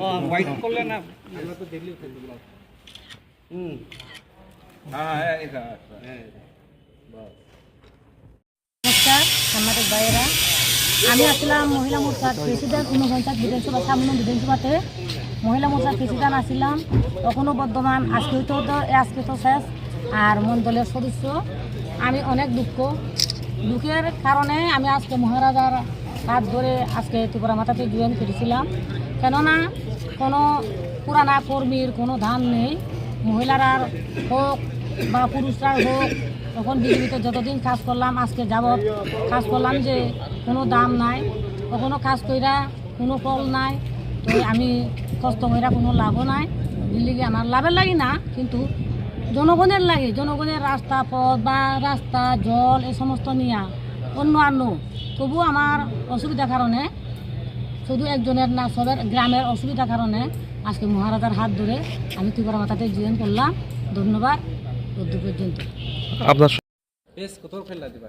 White করলে না? নমস্কার আমাদের ভাইয়েরা। আমি আসলাম মহিলা মোর্চার প্রেসিডেন্ট ঊনপঞ্চাশ বিধানসভা সামনে বিধানসভাতে। মহিলা মোর্চার প্রেসিডেন্ট আসছিলাম তখনও বর্তমান আজকে তো আজকে তো শেষ আর মণ্ডলের সদস্য। আমি অনেক দুঃখ। দুঃখের কারণে আমি আজকে মহারাজার হাত ধরে আজকে ত্রিপুরা মাতাতে জয়েন করেছিলাম। কেননা কোনো পুরানা কর্মীর কোনো ধান নেই। মহিলারা হোক বা পুরুষরা হোক, তখন বিজেপিতে যতদিন কাজ করলাম, আজকে যাবৎ কাজ করলাম যে কোনো দাম নাই, কখনো কাজ কইরা কোনো ফল নাই, তো আমি কষ্ট কইরা কোনো লাভও নাই। দিল্লি আমার লাভের লাগি না, কিন্তু জনগণের লাগে, জনগণের রাস্তা, পথ বা রাস্তা, জল এই সমস্ত নিয়া অন্য অন্য তবু আমার অসুবিধার কারণে শুধু একজনের না সবের গ্রামের অসুবিধার কারণে আজকে মহারাজার হাত ধরে আমি ত্রিপুরা মাতাতে জয়েন করলাম। ধন্যবাদ রোদ্দুর পর্যন্ত। আপনার বেশ কত খেলা দিবা